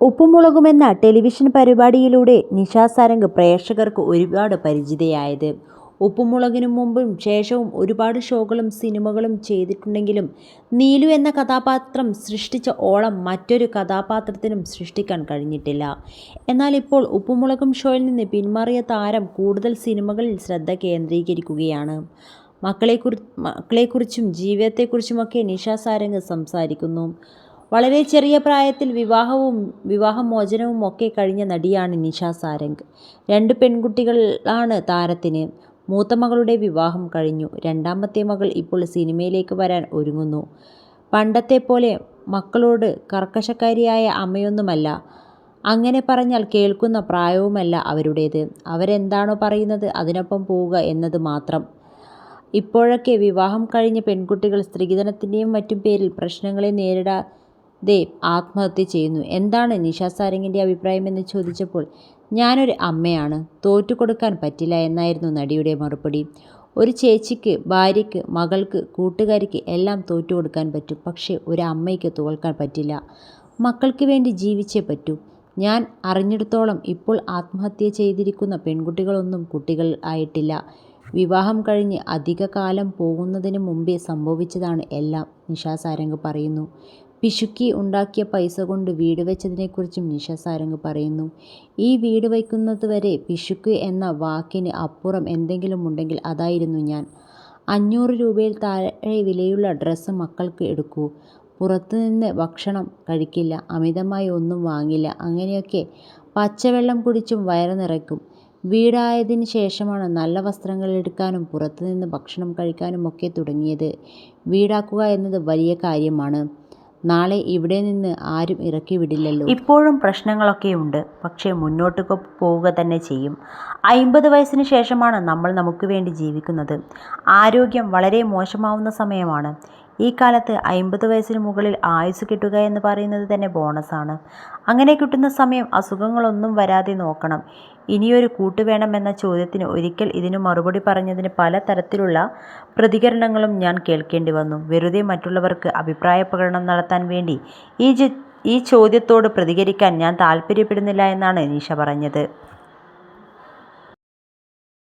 ഉപ്പുമുളകും എന്ന ടെലിവിഷൻ പരിപാടിയിലൂടെ നിഷാ സാരംഗ് പ്രേക്ഷകർക്ക് ഒരുപാട് പരിചിതയായത്. ഉപ്പുമുളകിനു മുമ്പും ശേഷവും ഒരുപാട് ഷോകളും സിനിമകളും ചെയ്തിട്ടുണ്ടെങ്കിലും നീലു എന്ന കഥാപാത്രം സൃഷ്ടിച്ച ഓളം മറ്റൊരു കഥാപാത്രത്തിനും സൃഷ്ടിക്കാൻ കഴിഞ്ഞിട്ടില്ല. എന്നാൽ ഇപ്പോൾ ഉപ്പുമുളകും ഷോയിൽ നിന്ന് പിന്മാറിയ താരം കൂടുതൽ സിനിമകളിൽ ശ്രദ്ധ കേന്ദ്രീകരിക്കുകയാണ്. മക്കളെക്കുറിച്ചും ജീവിതത്തെക്കുറിച്ചുമൊക്കെ നിഷാ സാരംഗ് സംസാരിക്കുന്നു. വളരെ ചെറിയ പ്രായത്തിൽ വിവാഹവും വിവാഹമോചനവും ഒക്കെ കഴിഞ്ഞ നടിയാണ് നിഷ സാരംഗ്. രണ്ട് പെൺകുട്ടികളാണ് താരത്തിന്. മൂത്ത മകളുടെ വിവാഹം കഴിഞ്ഞു. രണ്ടാമത്തെ മകൾ ഇപ്പോൾ സിനിമയിലേക്ക് വരാൻ ഒരുങ്ങുന്നു. പണ്ടത്തെ പോലെ മക്കളോട് കർക്കശക്കാരിയായ അമ്മയൊന്നുമല്ല. അങ്ങനെ പറഞ്ഞാൽ കേൾക്കുന്ന പ്രായവുമല്ല അവരുടേത്. അവരെന്താണോ പറയുന്നത് അതിനൊപ്പം പോവുക എന്നത് മാത്രം. ഇപ്പോഴൊക്കെ വിവാഹം കഴിഞ്ഞ പെൺകുട്ടികൾ സ്ത്രീധനത്തിന്റെയും മറ്റും പേരിൽ പ്രശ്നങ്ങളെ നേരിടാതെ ആത്മഹത്യ ചെയ്യുന്നു. എന്താണ് നിഷ സാരംഗിന്റെ അഭിപ്രായം എന്ന് ചോദിച്ചപ്പോൾ "ഞാനൊരു അമ്മയാണ്. തോറ്റുകൊടുക്കാൻ പറ്റില്ല എന്നായിരുന്നു നടിയുടെ മറുപടി. ഒരു ചേച്ചിക്ക് ഭാര്യയ്ക്ക് മകൾക്ക് കൂട്ടുകാരിക്ക് എല്ലാം തോറ്റുകൊടുക്കാൻ പറ്റും. പക്ഷേ ഒരു അമ്മയ്ക്ക് തോൽക്കാൻ പറ്റില്ല. മക്കൾക്ക് വേണ്ടി ജീവിച്ചേ പറ്റൂ. ഞാൻ അറിഞ്ഞിടത്തോളം ഇപ്പോൾ ആത്മഹത്യ ചെയ്തിരിക്കുന്ന പെൺകുട്ടികളൊന്നും കുട്ടികൾ ആയിട്ടില്ല. വിവാഹം കഴിഞ്ഞ് അധിക കാലം പോകുന്നതിന് മുമ്പേ സംഭവിച്ചതാണ് എല്ലാം നിഷാ സാരംഗ് പറയുന്നു. പിശുക്കി ഉണ്ടാക്കിയ പൈസ കൊണ്ട് വീട് വെച്ചതിനെക്കുറിച്ചും നിഷ സാരംഗ് പറയുന്നു. ഈ വീട് വയ്ക്കുന്നതുവരെ പിശുക്ക് എന്ന വാക്കിന് അപ്പുറം എന്തെങ്കിലും ഉണ്ടെങ്കിൽ അതായിരുന്നു ഞാൻ. അഞ്ഞൂറ് രൂപയിൽ താഴെ വിലയുള്ള ഡ്രസ്സ് മക്കൾക്ക് എടുക്കൂ. പുറത്തുനിന്ന് ഭക്ഷണം കഴിക്കില്ല. അമിതമായി ഒന്നും വാങ്ങില്ല. അങ്ങനെയൊക്കെ പച്ചവെള്ളം കുടിച്ചും വയറ് നിറയ്ക്കും. വീടായതിന് ശേഷമാണ് നല്ല വസ്ത്രങ്ങൾ എടുക്കാനും പുറത്തുനിന്ന് ഭക്ഷണം കഴിക്കാനും ഒക്കെ തുടങ്ങിയത്. വീടാക്കുക എന്നത് വലിയ കാര്യമാണ്. നാളെ ഇവിടെ നിന്ന് ആരും ഇറക്കി വിടില്ലല്ലോ. ഇപ്പോഴും പ്രശ്നങ്ങളൊക്കെയുണ്ട്. പക്ഷേ മുന്നോട്ട് പോവുക തന്നെ ചെയ്യും. അയിമ്പത് വയസ്സിന് ശേഷമാണ് നമ്മൾ നമുക്ക് വേണ്ടി ജീവിക്കുന്നത്. ആരോഗ്യം വളരെ മോശമാവുന്ന സമയമാണ്. ഈ കാലത്ത് അമ്പത് വയസ്സിന് മുകളിൽ ആയുസ് കിട്ടുക എന്ന് പറയുന്നത് തന്നെ ബോണസാണ്. അങ്ങനെ കിട്ടുന്ന സമയം അസുഖങ്ങളൊന്നും വരാതെ നോക്കണം. ഇനിയൊരു കൂട്ട് വേണമെന്ന ചോദ്യത്തിന് ഒരിക്കൽ ഇതിന് മറുപടി പറഞ്ഞതിന് പല തരത്തിലുള്ള പ്രതികരണങ്ങളും ഞാൻ കേൾക്കേണ്ടി വന്നു. വെറുതെ മറ്റുള്ളവർക്ക് അഭിപ്രായ പ്രകടനം നടത്താൻ വേണ്ടി ഈ ഈ ചോദ്യത്തോട് പ്രതികരിക്കാൻ ഞാൻ താല്പര്യപ്പെടുന്നില്ല എന്നാണ് നിഷ പറഞ്ഞത്.